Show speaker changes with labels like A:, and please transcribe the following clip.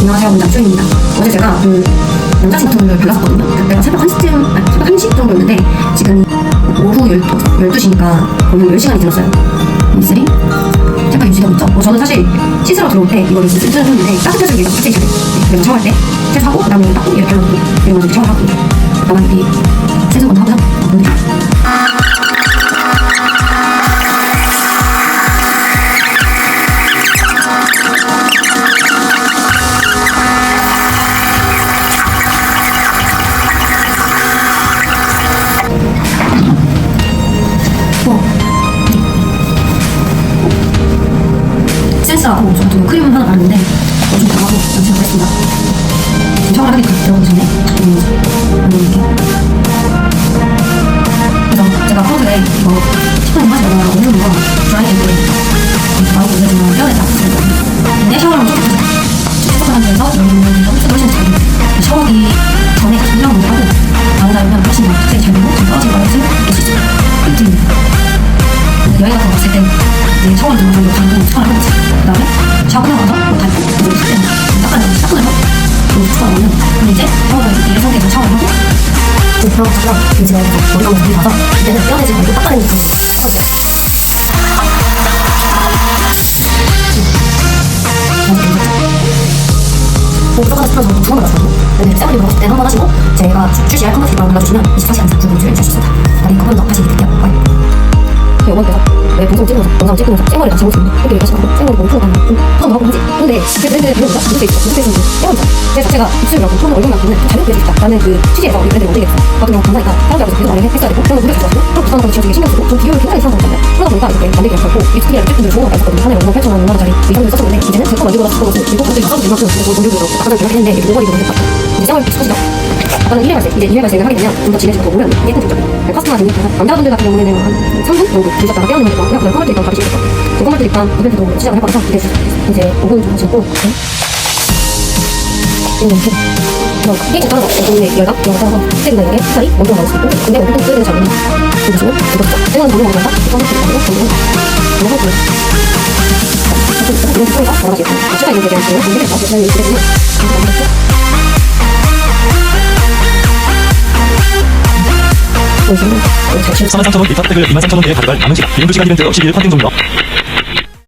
A: 안녕하세요, 문장주입니다. 어제 제가 그 남자친 같은 걸 발랐었거든요. 그때가 새벽 1시쯤, 아니, 새벽 1시 정도였는데 지금 오후 12, 12시니까 거의 10시간이 지났어요. 미쓰리? 색깔 유지되고 있죠? 어, 저는 사실 씻으러 들어올 때 이거를 쓰는 했는데 따뜻해지기 위해서 잘해요. 그래서 샤워할 때 세수하고 그다음에 닦고 이렇게 하고 그리고 이제 샤워를 하고 나만 이 하고 저도 크림 하나 바르는데 어, 좀 강하고 연습을 했습니다. 지금 샤워를 하기 들어가기 전에 음, 이렇게 그래서 제가 평소에 이거 10분 하지 말라고 올리는 거 드라이기인데 많이 올려주면 뼈에 다 붙거든요. 내 샤워를 먼저 해주세요. 촉촉한 상태에서 올리면 더 흡수가 훨씬 잘. 샤워기 전에 분명 먼저 하고 나온 다음에 훨씬 더 흡수가 잘 되고 좀 떨어진 것을 수 있어요. 꿀팁입니다. 여행 같은 거 갔을 때 이제 샤워를 좀 정도 가고 샤워를 하고 닦아내면 근데 이제 샤워를 이 상태에서 샤워를 하고 좀 그러고 나서 이제 머리가 물이 가서 이제는 떼어내지 말고 닦아내니까 뭐 무조건 10분 정도 두번 발랐거든요. 근데 셀프리 물었을 때한번 하시고 제가 출시할 컨버티브랑 발라주시면 24시간 이상 구분을 영상 찍으면서 쌩얼이랑 잘못 쓰는데 이렇게 얘기하시고 쌩얼이 너무 풀어가는 좀 톤도 하고 하지. 근데 그 브랜드의 비용보다 무대 있어 무대 있는 쌩얼이잖아 제 자체가. 입술이라고 톤을 얼굴만 보면 좀 자유롭게 해주겠다. 라는 그 취지에서 우리 브랜드를 됐어. 같은 경우 감사니까 사람들하고 계속 많이 했어야 되고 그런 거 노력했거든요 또 부산한 거 지어주기 신경 쓰고 좀 비용이 굉장히 비싼 거잖아요. 그러다 보니까 이렇게 만들기 어렵고 립스틱이랑 제품들 좋은 거 있었거든요. 하나에 5만 8천 원, 6만 원짜리. 이 정도 썼었는데 이제는 제거 만들고 나서 쓰고 그리고 갑자기 써도 될 만큼 그리고 노력으로 아까 전에 했는데 이렇게 노버리도 못했다 이제 쌩얼 비슷하시죠 아까는 1회 발생, 이제 2회 발생을 하게 되면 좀 더 진해지고 오면 예쁜 장점이 커스터마 등이 남자분들 같은 경우에는 한 3분 정도 드셨다가 깨어는 거니까 그냥 커버트 입방 될것 같아요 그 커버트 입방 이벤트도 시작을 해봐서 이제 이제 5분 정도 지고 이렇게 그래서 게임 따라서 어떤 열각 이런 거 따라서 스텝이나 이런 게 색깔이 엄청 많을 수 있고 근데 어떤 쓰는 장면이 보시면 이거죠 생각은 너무 한다 커버트 입방으로 정리를 너무 좋아요 이런 소리가 여러 가지 있고 추가 있는 게 대한 거는 공개해서 보시면 이렇게 되면 이렇게 만들었죠 보시면 잘 치우쳐
B: 선한 상처는 1차 혜택을 23,000원대에 가져갈 남은 시간 1분 2시간 이벤트 12일 판팅 종료